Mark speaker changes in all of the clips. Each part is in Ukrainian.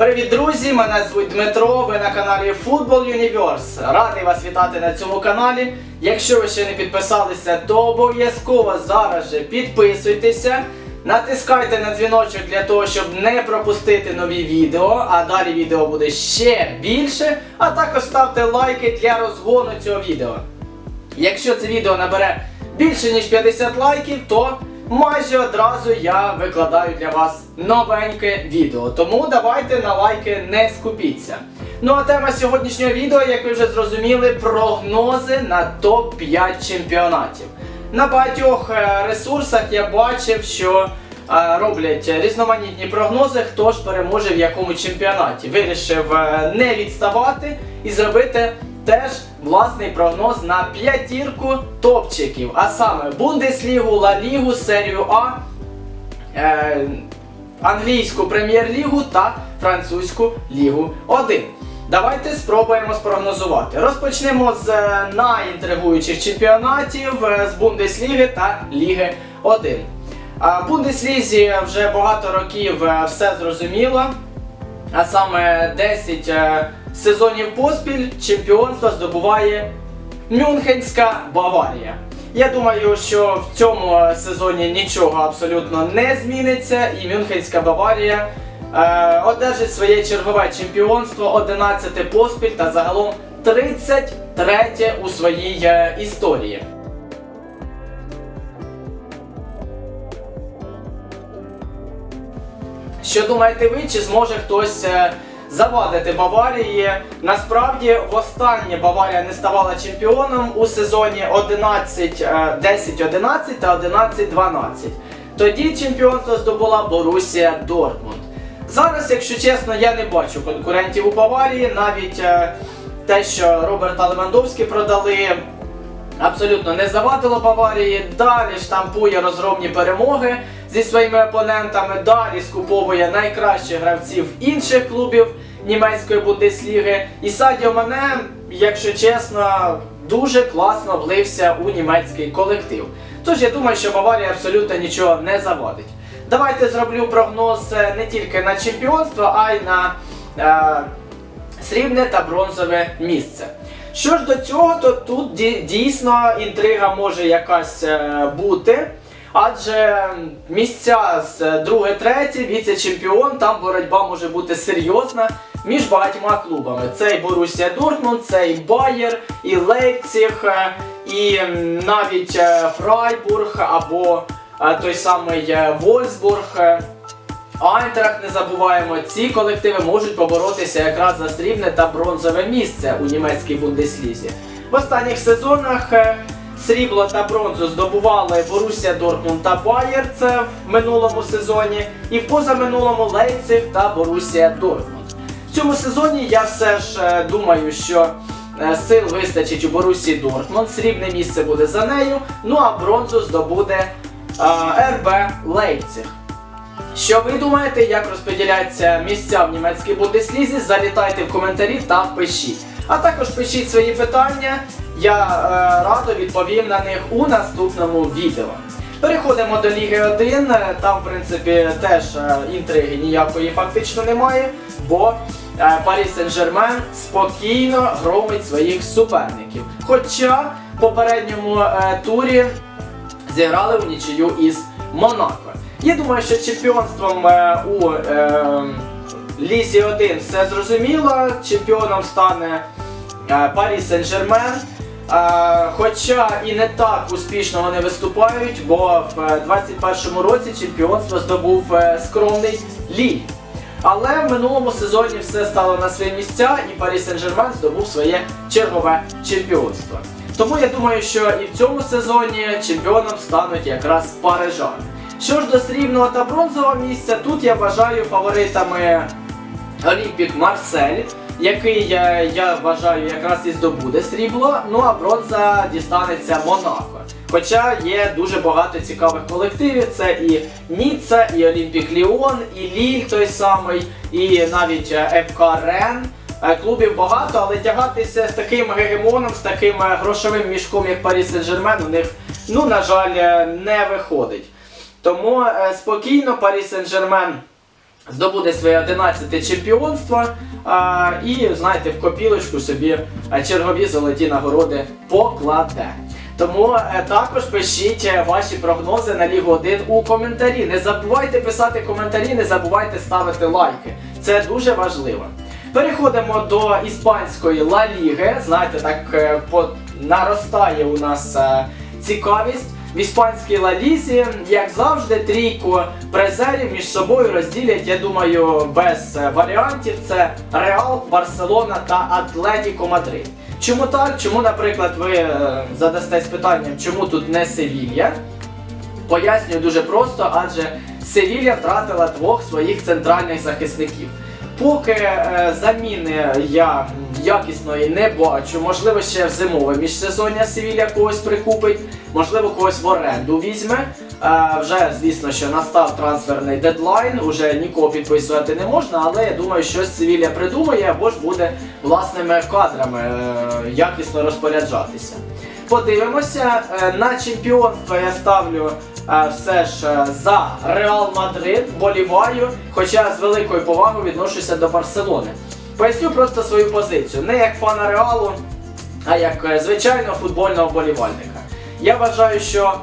Speaker 1: Привіт, друзі! Мене звуть Дмитро. Ви на каналі Football Universe. Радий вас вітати на цьому каналі. Якщо ви ще не підписалися, то обов'язково зараз же підписуйтеся. Натискайте на дзвіночок для того, щоб не пропустити нові відео, а далі відео буде ще більше. А також ставте лайки для розгону цього відео. Якщо це відео набере більше ніж 50 лайків, то майже одразу я викладаю для вас новеньке відео. Тому давайте на лайки не скупіться. Ну а тема сьогоднішнього відео, як ви вже зрозуміли, прогнози на топ-5 чемпіонатів. На багатьох е, ресурсах я бачив, що е, роблять різноманітні прогнози, хто ж переможе в якому чемпіонаті. Вирішив е, не відставати і зробити теж власний прогноз на п'ятірку топчиків, а саме Бундеслігу, Ла Лігу, серію А, е, англійську прем'єр-лігу та французьку лігу 1. Давайте спробуємо спрогнозувати. Розпочнемо з е, найінтригуючих чемпіонатів е, з Бундесліги та Ліги 1. А в Бундеслізі вже багато років е, все зрозуміло. А саме 10 е, сезонів поспіль чемпіонство здобуває Мюнхенська Баварія. Я думаю, що в цьому е, сезоні нічого абсолютно не зміниться, і Мюнхенська Баварія е, одержить своє чергове чемпіонство 11 поспіль та загалом 33 у своїй е, історії. Що думаєте ви, чи зможе хтось е, завадити Баварії? Насправді, востаннє Баварія не ставала чемпіоном у сезоні 11, е, 10-11 та 11-12. Тоді чемпіонство здобула Борусія Дортмунд. Зараз, якщо чесно, я не бачу конкурентів у Баварії, навіть е, те, що Роберта Левандовський продали абсолютно не завадило Баварії. Далі штампує розгромні перемоги зі своїми опонентами. Далі скуповує найкращих гравців інших клубів німецької бундесліги. І Садіо Мане, якщо чесно, дуже класно влився у німецький колектив. Тож я думаю, що Баварія абсолютно нічого не завадить. Давайте зроблю прогноз е, не тільки на чемпіонство, а й на. Е, срібне та бронзове місце. Що ж до цього, то тут дійсно інтрига може якась е, бути. Адже місця з друге, третє, віце-чемпіон, там боротьба може бути серйозна між багатьма клубами. Це і Борусія Дортмунд, це і Байер, і Лейпціг, е, і навіть е, Фрайбург або е, той самий Вольсбург. Айнтрахт не забуваємо, ці колективи можуть поборотися якраз за срібне та бронзове місце у німецькій бундеслізі. В останніх сезонах срібло та бронзу здобували Борусія Дортмунд та Байер, це в минулому сезоні, і в позаминулому Лейпциг та Борусія Дортмунд. В цьому сезоні я все ж е, думаю, що е, сил вистачить у Борусії Дортмунд, срібне місце буде за нею, ну а бронзу здобуде е, РБ Лейпциг. Що ви думаєте, як розподіляться місця в німецькій бундеслізі? Залітайте в коментарі та пишіть. А також пишіть свої питання, я е, радо відповім на них у наступному відео. Переходимо до Ліги 1. Е, Там, в принципі, теж е, інтриги ніякої фактично немає, бо е, Парі Сен-Жермен спокійно громить своїх суперників. Хоча в попередньому е, турі зіграли в нічию із Монако. Я думаю, що чемпіонством е, у е, Лізі 1 все зрозуміло. Чемпіоном стане е, Парі Сен-Жермен. Е, хоча і не так успішно вони виступають, бо в е, 21-му році чемпіонство здобув е, скромний Ліль. Але в минулому сезоні все стало на свої місця, і Парі Сен-Жермен здобув своє чергове чемпіонство. Тому я думаю, що і в цьому сезоні чемпіоном стануть якраз парижани. Що ж до срібного та бронзового місця, тут я вважаю фаворитами Олімпік Марсель, який е, я вважаю якраз і здобуде срібло, ну а бронза дістанеться Монако. Хоча є дуже багато цікавих колективів, це і Ніцца, і Олімпік Ліон, і Ліль той самий, і навіть е, ФК Рен. Е, Клубів багато, але тягатися з таким гегемоном, з таким е, грошовим мішком, як Парі Сен-Жермен, у них, ну, на жаль, е, не виходить. Тому е, спокійно Парі Сен-Жермен здобуде своє 11 чемпіонство а, і, знаєте, в копілочку собі чергові золоті нагороди покладе. Тому е, також пишіть е, ваші прогнози на Лігу 1 у коментарі. Не забувайте писати коментарі, не забувайте ставити лайки. Це дуже важливо. Переходимо до іспанської Ла Ліги. Знаєте, так е, наростає у нас цікавість. В іспанській Ла Лізі, як завжди, трійку призерів між собою розділять, я думаю, без е, варіантів. Це Реал, Барселона та Атлетіко Мадрид. Чому так? Чому, наприклад, ви е, задастесь питанням, чому тут не Севілья? Пояснюю дуже просто, адже Севілья втратила двох своїх центральних захисників. Поки е, заміни я якісної не бачу, можливо, ще в зимове міжсезоння Севілля когось прикупить, можливо, когось в оренду візьме. Е, вже, звісно, що настав трансферний дедлайн, уже нікого підписувати не можна, але я думаю, щось Севілля придумає або ж буде власними кадрами е, якісно розпоряджатися. Подивимося, Е, на чемпіонство я ставлю е, все ж е, за Реал Мадрид, боліваю, хоча з великою повагою відношуся до Барселони. Поясню просто свою позицію. Не як фана Реалу, а як е, звичайного футбольного вболівальника. Я вважаю, що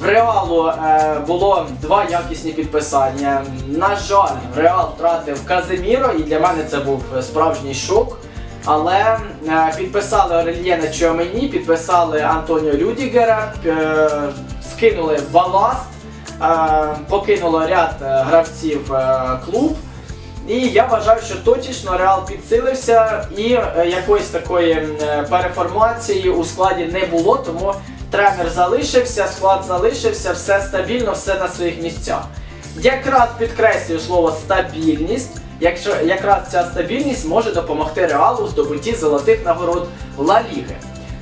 Speaker 1: в Реалу е, було два якісні підписання. На жаль, Реал втратив Казиміро, і для мене це був справжній шок. Але е, підписали Орельєна Чуамені, підписали Антоніо Людігера, скинули баласт, покинуло ряд гравців клуб. І я вважаю, що точечно Реал підсилився і е, якоїсь такої е, переформації у складі не було, тому тренер залишився, склад залишився, все стабільно, все на своїх місцях. Якраз підкреслюю слово стабільність. Якщо якраз ця стабільність може допомогти Реалу у здобутті золотих нагород Ла Ліги.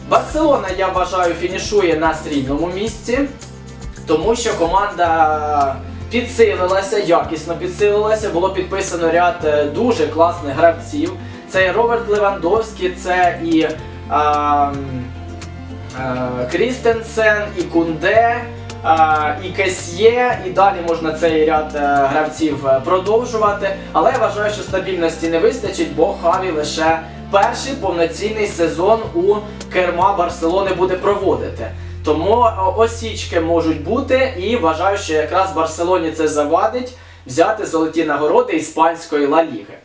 Speaker 1: Барселона, я вважаю, фінішує на срібному місці, тому що команда підсилилася, якісно підсилилася. Було підписано ряд е, дуже класних гравців. Це і Роберт Левандовський, це і а, е, Крістенсен, і Кунде, е, і Кесьє, і далі можна цей ряд гравців продовжувати. Але я вважаю, що стабільності не вистачить, бо Хаві лише перший повноцінний сезон у керма Барселони буде проводити. Тому е, осічки можуть бути, і вважаю, що якраз Барселоні це завадить взяти золоті нагороди іспанської Ла Ліги.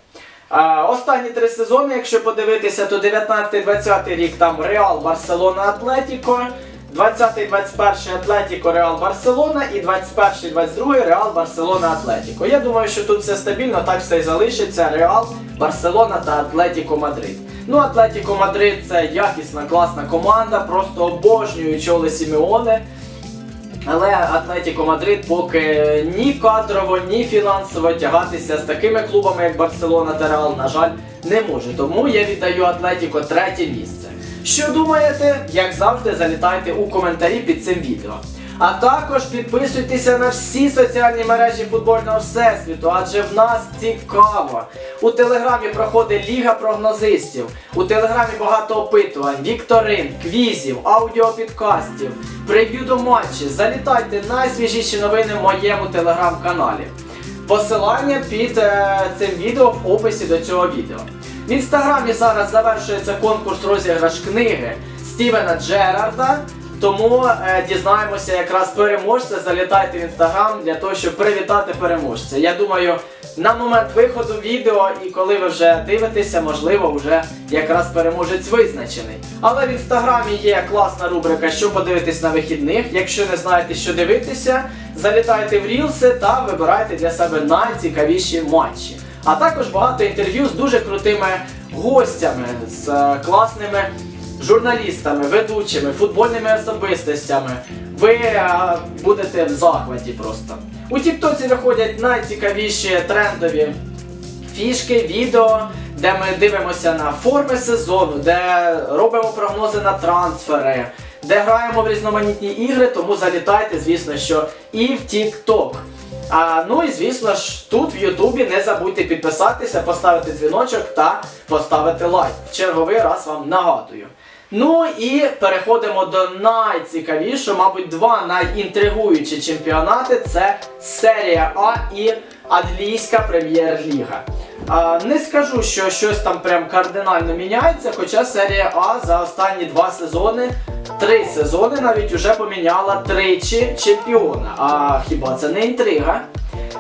Speaker 1: Останні три сезони, якщо подивитися, то 19-20 рік там Реал, Барселона, Атлетіко. 20-21 Атлетіко, Реал, Барселона і 21-22 Реал, Барселона, Атлетіко. Я думаю, що тут все стабільно, так все і залишиться. Реал, Барселона та Атлетіко Мадрид. Ну, Атлетіко Мадрид це якісна, класна команда, просто обожнюю Чоли Сімеоне. Але Атлетіко Мадрид поки ні кадрово, ні фінансово тягатися з такими клубами, як Барселона та Реал, на жаль, не може. Тому я віддаю Атлетіко третє місце. Що думаєте? Як завжди, залітайте у коментарі під цим відео. А також підписуйтеся на всі соціальні мережі футбольного всесвіту, адже в нас цікаво. У телеграмі проходить Ліга прогнозистів. У телеграмі багато опитувань, вікторин, квізів, аудіопідкастів, прев'ю до матчі. Залітайте найсвіжіші новини в моєму телеграм-каналі. Посилання під е, цим відео в описі до цього відео. В інстаграмі зараз завершується конкурс розіграш книги Стівена Джерарда. Тому е, дізнаємося якраз переможця. Залітайте в інстаграм для того, щоб привітати переможця. Я думаю, на момент виходу відео і коли ви вже дивитеся, можливо, вже якраз переможець визначений. Але в інстаграмі є класна рубрика, що подивитись на вихідних. Якщо не знаєте, що дивитися, залітайте в рілси та вибирайте для себе найцікавіші матчі. А також багато інтерв'ю з дуже крутими гостями, з е, класними журналістами, ведучими, футбольними особистостями. Ви е, будете в захваті просто. У Тіктоці виходять найцікавіші трендові фішки, відео, де ми дивимося на форми сезону, де робимо прогнози на трансфери, де граємо в різноманітні ігри, тому залітайте, звісно, що і в TikTok. А, ну і звісно ж, тут в Ютубі не забудьте підписатися, поставити дзвіночок та поставити лайк. В черговий раз вам нагадую. Ну і переходимо до найцікавішого, мабуть, два найінтригуючі чемпіонати це серія А і англійська прем'єр-ліга. Не скажу, що щось там прям кардинально міняється, хоча серія А за останні два сезони, три сезони навіть уже поміняла тричі чемпіона. А хіба це не інтрига?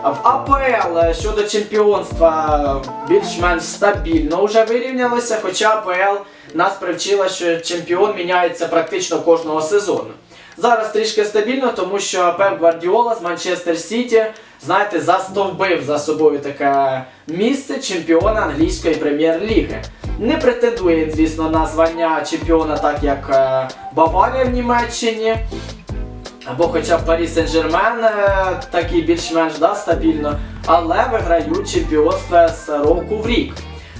Speaker 1: В АПЛ е, щодо чемпіонства більш-менш стабільно вже вирівнялося, хоча АПЛ нас привчила, що чемпіон міняється практично кожного сезону. Зараз трішки стабільно, тому що Пеп Гвардіола з Манчестер Сіті, знаєте, застовбив за собою таке місце чемпіона англійської прем'єр-ліги. Не претендує, звісно, на звання чемпіона, так як е, Баварія в Німеччині. Або хоча б Парі Сен-Жермен е, такий більш-менш да, стабільно, але виграють чемпіонство з року в рік.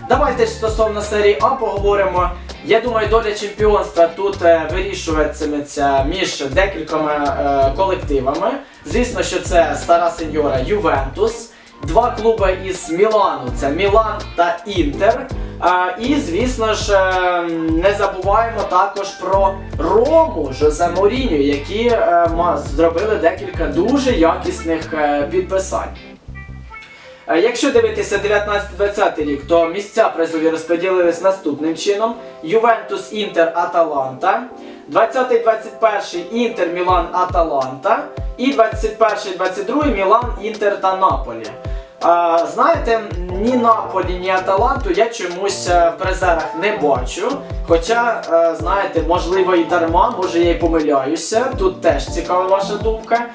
Speaker 1: Давайте ж стосовно серії А поговоримо. Я думаю, доля чемпіонства тут е, вирішуватиметься між декількома е, колективами. Звісно, що це стара сеньора Ювентус, два клуби із Мілану це Мілан та Інтер. А, і, звісно ж, е, не забуваємо також про Рому Жозе Моріньо, які е, зробили декілька дуже якісних е, підписань. Е, Якщо дивитися 19-20 рік, то місця призові розподілились наступним чином: Ювентус, Інтер, Аталанта, 20-21 Інтер, Мілан, Аталанта і 21-22 Мілан, Інтер та Наполі. А, знаєте, ні Наполі, ні Аталанту я чомусь е, в призерах не бачу. Хоча, е, знаєте, можливо і дарма, може я і помиляюся. Тут теж цікава ваша думка.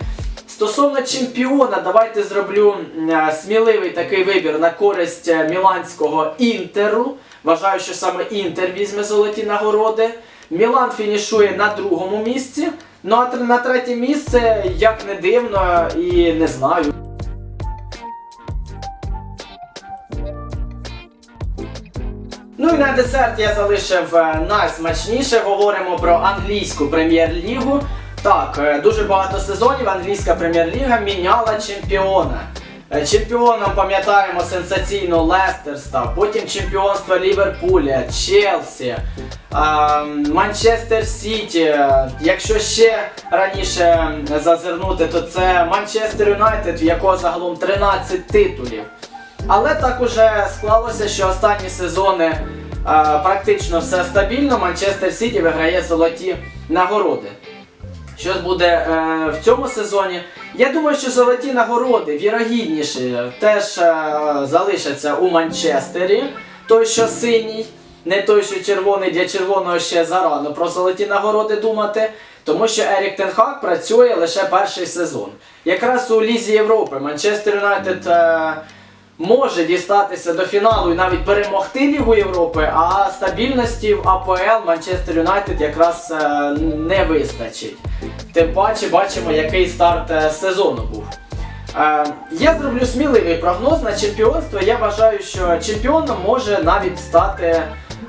Speaker 1: Стосовно чемпіона, давайте зроблю е, сміливий такий вибір на користь е, міланського інтеру. Вважаю, що саме інтер візьме золоті нагороди. Мілан фінішує на другому місці. Ну а на третє місце, як не дивно, і не знаю. Ну і на десерт я залишив е, найсмачніше. Говоримо про англійську прем'єр-лігу. Так, е, дуже багато сезонів англійська прем'єр-ліга міняла чемпіона. Е, Чемпіоном пам'ятаємо сенсаційно Лестер став, потім чемпіонство Ліверпуля, Челсі, ем, Манчестер Сіті. Якщо ще раніше зазирнути, то це Манчестер Юнайтед, в якого загалом 13 титулів. Але так уже склалося, що останні сезони е, практично все стабільно. Манчестер Сіті виграє золоті нагороди. Що буде е, в цьому сезоні? Я думаю, що золоті нагороди вірогідніше теж е, залишаться у Манчестері. Той, що синій, не той, що червоний, для червоного ще зарано про золоті нагороди думати. Тому що Ерік Тенхак працює лише перший сезон. Якраз у Лізі Європи Манчестер Юнайтед е, може дістатися до фіналу і навіть перемогти Лігу Європи, а стабільності в АПЛ Манчестер Юнайтед якраз е, не вистачить. Тим паче бачимо, який старт е, сезону був. Е, я зроблю сміливий прогноз на чемпіонство. Я вважаю, що чемпіоном може навіть стати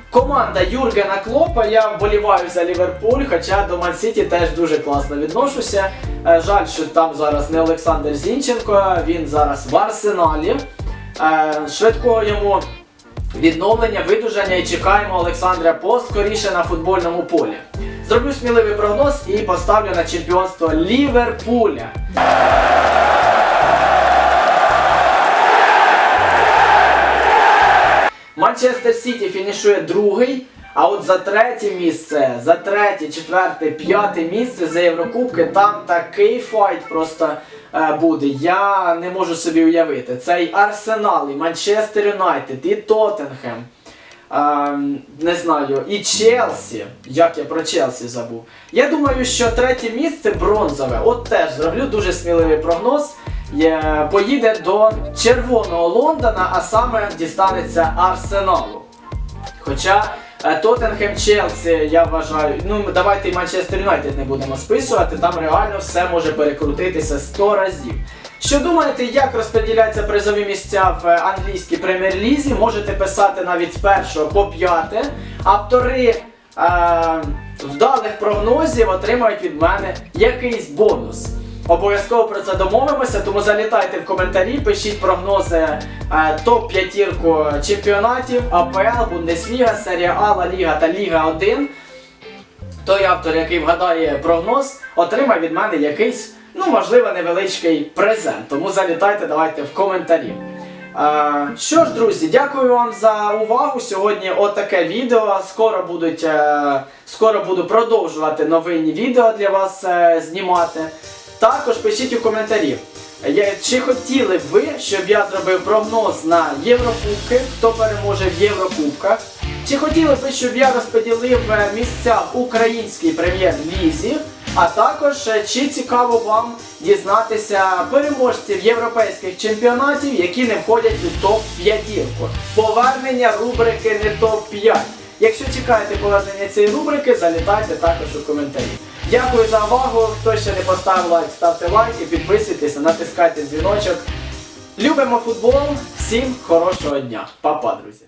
Speaker 1: команда Юргена Клопа. Я вболіваю за Ліверпуль, хоча до Ман-Сіті теж дуже класно відношуся. Жаль, що там зараз не Олександр Зінченко, він зараз в арсеналі. Е, швидкого йому відновлення, видужання і чекаємо Олександра поскоріше на футбольному полі. Зроблю сміливий прогноз і поставлю на чемпіонство Ліверпуля. Манчестер Сіті фінішує другий. А от за третє місце, за третє, четверте, п'яте місце за Єврокубки, там такий файт просто буде. Я не можу собі уявити. Це і Арсенал, і Манчестер Юнайтед, і Тоттенхем. Е, не знаю, і Челсі. Як я про Челсі забув. Я думаю, що третє місце бронзове. От теж зроблю дуже сміливий прогноз. Поїде до червоного Лондона, а саме дістанеться Арсеналу. Хоча е, Тоттенхем Челсі, я вважаю, ну давайте і Манчестер Юнайтед не будемо списувати, там реально все може перекрутитися 100 разів. Що думаєте, як розподіляються призові місця в е, англійській прем'єр-лізі? Можете писати навіть з першого по п'яте. Автори е, вдалих прогнозів отримають від мене якийсь бонус. Обов'язково про це домовимося, тому залітайте в коментарі, пишіть прогнози е, топ-п'ятірку чемпіонатів АПЛ, Бундесліга, Серія А, Ла Ліга та Ліга 1. Той автор, який вгадає прогноз, отримає від мене якийсь ну, можливо, невеличкий презент. Тому залітайте, давайте в коментарі. Е, Що ж, друзі, дякую вам за увагу. Сьогодні отаке відео. Скоро будуть, е, скоро буду продовжувати новинні відео для вас знімати. Також пишіть у коментарі. Чи хотіли б ви, щоб я зробив прогноз на Єврокубки, хто переможе в Єврокубках? Чи хотіли б щоб я розподілив е, місця в українській прем'єр-лізі? А також е, чи цікаво вам дізнатися переможців європейських чемпіонатів, які не входять у топ-5? Повернення рубрики не топ-5. Якщо чекаєте повернення цієї рубрики, залітайте також у коментарі. Дякую за увагу. Хто ще не поставив лайк, ставте лайк і підписуйтесь, натискайте дзвіночок. Любимо футбол. Всім хорошого дня. Па-па, друзі.